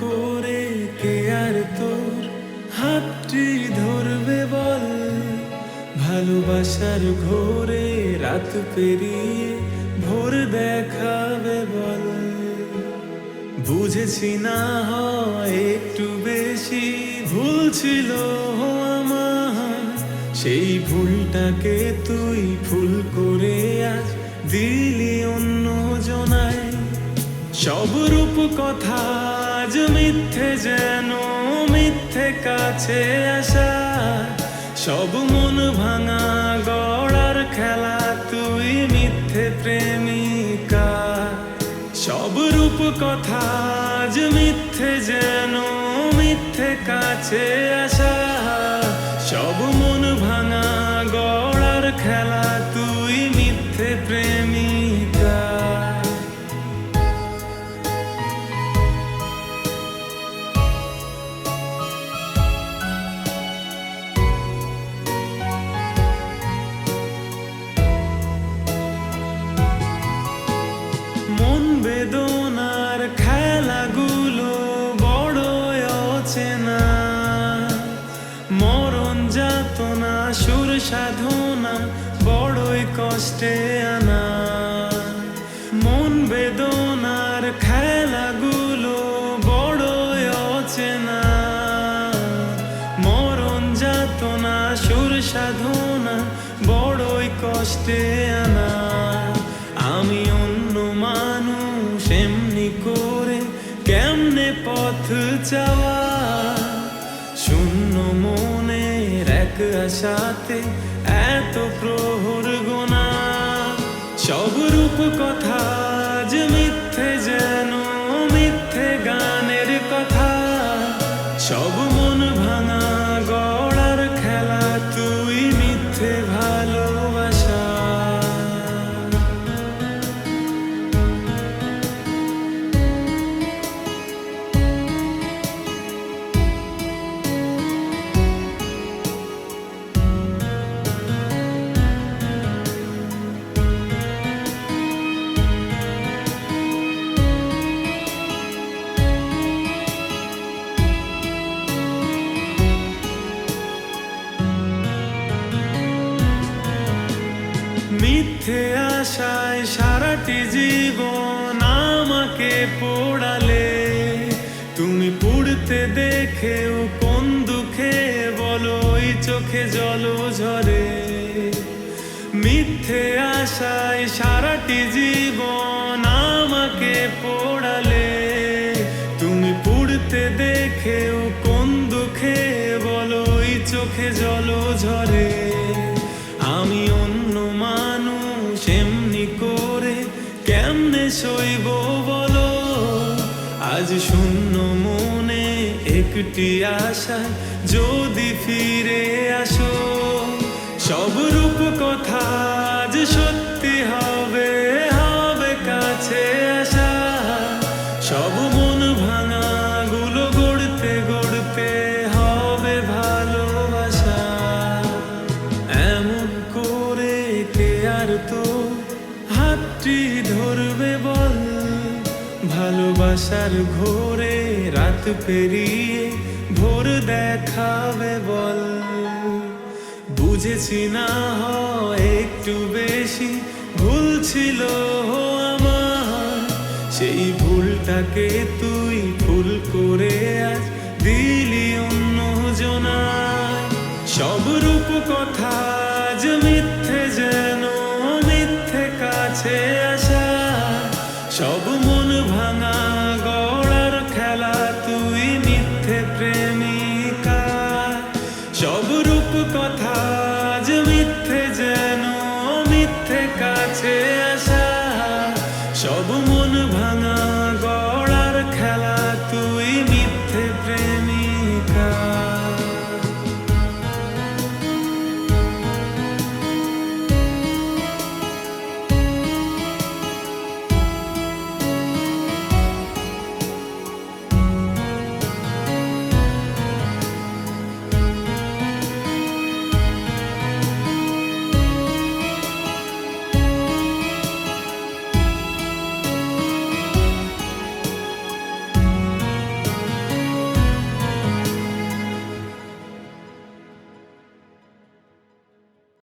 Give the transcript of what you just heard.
করে কে আর তোর? হাতটি ধরবে বল। ভালোবাসার ঘোরে রাত পেরিয়ে ভোর দেখাবে বল। বুঝেছি না হয় একটু বেশি ভুল ছিল আমার। সেই ভুলটাকে তুই ফুল করে আজ দিলি সব রূপ কথা আজ মিথ্যে যেন মিথ্যে কাছে আসা। সব মন ভাঙা গড়ার খেলা, তুই মিথ্যে প্রেমিকা। সব রূপ কথা আজ মিথ্যে যেন মিথ্যে কাছে আসা। সাধনা, বড়ই কষ্টে আনা। মন বেদনার খেলাগুলো বড় অচেনা। মরণ যাতনা, সুর সাধনা, বড়ই কষ্টে আনা। আমি অন্য মানুষ, এমনি করে কেমনে পথ চাওয়া? শূন্য মনের এক আশাতে এত প্রহর গোনা। সব রূপ কথা মিথ্যে আশায় সারাটি জীবন আমাকে পোড়ালে। তুমি পুড়তে দেখেও কোন দুঃখে বলো, ওই চোখে জল ঝরে। মিথ্যে আশায় সারাটি জীবন আমাকে পোড়ালে। একটি আশা যদি ফিরে আসো, সব রূপ কথা আজ সত্যি হবে হবে কাছে আসা। সব মন ভাঙা গুলো গড়তে গড়তে হবে ভালোবাসা। এমন করে কে আর তো হাতটি ধরবে বল? ভালোবাসার ঘোরে রাত পেরিয়ে ভোর দেখাবে বল। বুঝেছি না হয় একটু বেশি ভুল ছিল আমার। সেই ভুলটাকে তুই ভুল করে আজ দিলি অন্য জনায় সব রূপ কথা সব মন ভাঙা।